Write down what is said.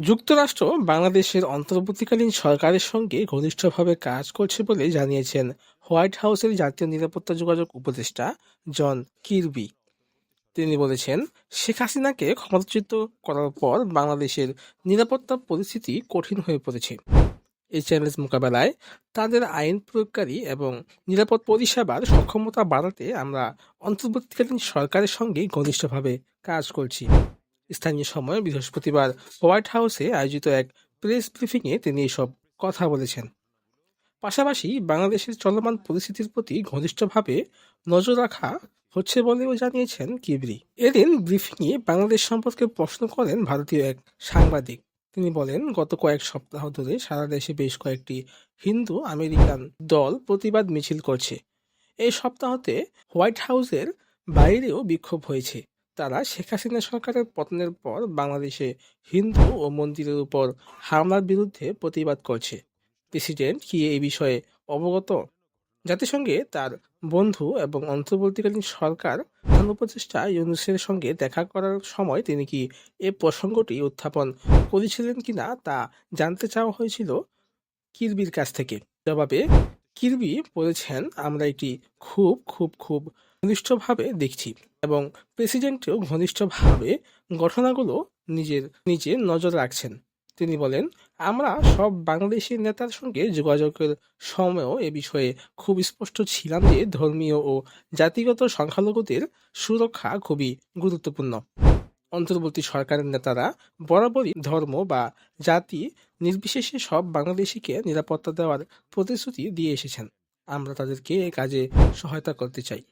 যুক্তরাষ্ট্র বাংলাদেশের অন্তর্বর্তীকালীন সরকারের সঙ্গে ঘনিষ্ঠভাবে কাজ করছে বলে জানিয়েছেন হোয়াইট হাউসের জাতীয় নিরাপত্তা যোগাযোগ উপদেষ্টা জন কিরবি। তিনি বলেছেন, শেখ হাসিনাকে ক্ষমতাচ্যুত করার পর বাংলাদেশের নিরাপত্তা পরিস্থিতি কঠিন হয়ে পড়েছে। এই চ্যালেঞ্জ মোকাবেলায় তাদের আইন প্রয়োগকারী এবং নিরাপদ পরিষেবার সক্ষমতা বাড়াতে আমরা অন্তর্বর্তীকালীন সরকারের সঙ্গে ঘনিষ্ঠভাবে কাজ করছি। স্থানীয় সময় বৃহস্পতিবার হোয়াইট হাউসে আয়োজিত এক প্রেস ব্রিফিংয়ে তিনি এসব কথা বলেছেন। পাশাপাশি বাংলাদেশের চলমান পরিস্থিতির প্রতি ঘনিষ্ঠভাবে নজর রাখা হচ্ছে বলেও জানিয়েছেন কিবরি। এদিন ব্রিফিংয়ে বাংলাদেশ সম্পর্কে প্রশ্ন করেন ভারতীয় এক সাংবাদিক। তিনি বলেন, গত কয়েক সপ্তাহ ধরে সারা দেশে বেশ কয়েকটি হিন্দু আমেরিকান দল প্রতিবাদ মিছিল করছে। এই সপ্তাহতে হোয়াইট হাউসের বাইরেও বিক্ষোভ হয়েছে। তারা শেখ হাসিনা সরকারের পতনের পর বাংলাদেশে হিন্দু ও মন্দিরের উপর হামলার বিরুদ্ধে প্রতিবাদ করছে। প্রেসিডেন্ট কি এই বিষয়ে অবগত? জাতিসংঘে তার বন্ধু এবং অন্তর্বর্তীকালীন সরকার উপদেষ্টা ইউনুসের সঙ্গে দেখা করার সময় তিনি কি এ প্রসঙ্গটি উত্থাপন করেছিলেন কিনা তা জানতে চাওয়া হয়েছিল কিরবির কাছ থেকে। জবাবে, কিরবি বলেছেন, আমরা এটি খুব খুব খুব ঘনিষ্ঠভাবে দেখছি এবং প্রেসিডেন্টও ঘনিষ্ঠভাবে ঘটনাগুলো নিজের, নিজে নজর রাখছেন। তিনি বলেন, আমরা সব বাংলাদেশি নেতার সঙ্গে যোগাযোগের সময়ও এ বিষয়ে খুব স্পষ্ট ছিলাম যে ধর্মীয় ও জাতিগত সংখ্যালঘুদের সুরক্ষা খুবই গুরুত্বপূর্ণ। অন্তর্বর্তী সরকারের নেতারা বরাবরই ধর্ম বা জাতি নির্বিশেষে সব বাংলাদেশিকে নিরাপত্তা দেওয়ার প্রতিশ্রুতি দিয়ে এসেছেন। আমরা তাদেরকে এ কাজে সহায়তা করতে চাই।